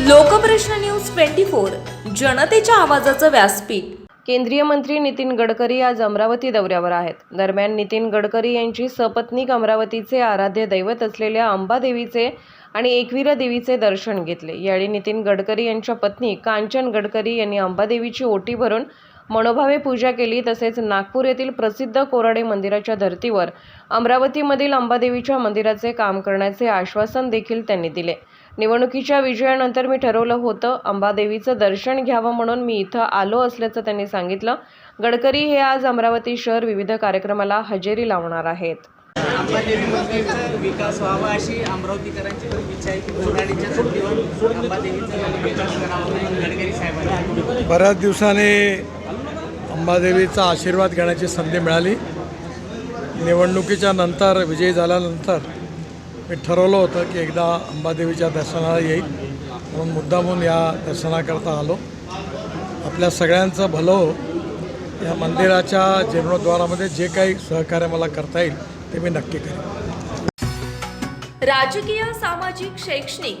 Lokprashna news twenty four जनतेच्या आवाजाचं व्यासपीठ. केंद्रीय मंत्री नितीन गडकरी आज अमरावती दौऱ्यावर आहेत. दरम्यान नितीन गडकरी यांची सपत्नीक अमरावतीचे आराध्य दैवत असलेल्या अंबादेवीचे आणि एकविरा देवीचे दर्शन घेतले. यावेळी नितीन गडकरी यांच्या पत्नी कांचन गडकरी यांनी अंबादेवीची ओटी भरून मनोभावे पूजा केली तसेच नागपूर येथील प्रसिद्ध कोराडे मंदिराच्या धर्तीवर अमरावतीमधील अंबादेवीच्या मंदिराचे काम करण्याचे आश्वासन देखील त्यांनी दिले. निवडणुकीच्या विजयानंतर मी ठरवलं होतं अंबादेवीचं दर्शन घ्यावं म्हणून मी इथं आलो असल्याचं त्यांनी सांगितलं. गडकरी हे आज अमरावती शहर विविध कार्यक्रमाला हजेरी लावणार आहेत. अंबादेवी मंदिरचा विकास व्हावा अशी अमरावतीकरांची पण इच्छा आहे की कोराडीच्या सुट्टीवर अंबादेवीचा विकास करावा म्हणून गडकरी साहेबांनी बऱ्याच दिवसाने अंबादेवीचा आशीर्वाद घेण्याची संधी मिळाली. निवडणुकीच्या नंतर विजयी झाल्यानंतर मी ठरवलं होतं की एकदा अंबादेवीच्या दर्शनाला येईल. म्हणून मुद्दामून या दर्शनाकरता आलो. आपल्या सगळ्यांचं भलं हो. या मंदिराच्या जीर्णोद्वारामध्ये जे काही सहकार्य मला करता येईल ते मी नक्की करेन. राजकीय सामाजिक शैक्षणिक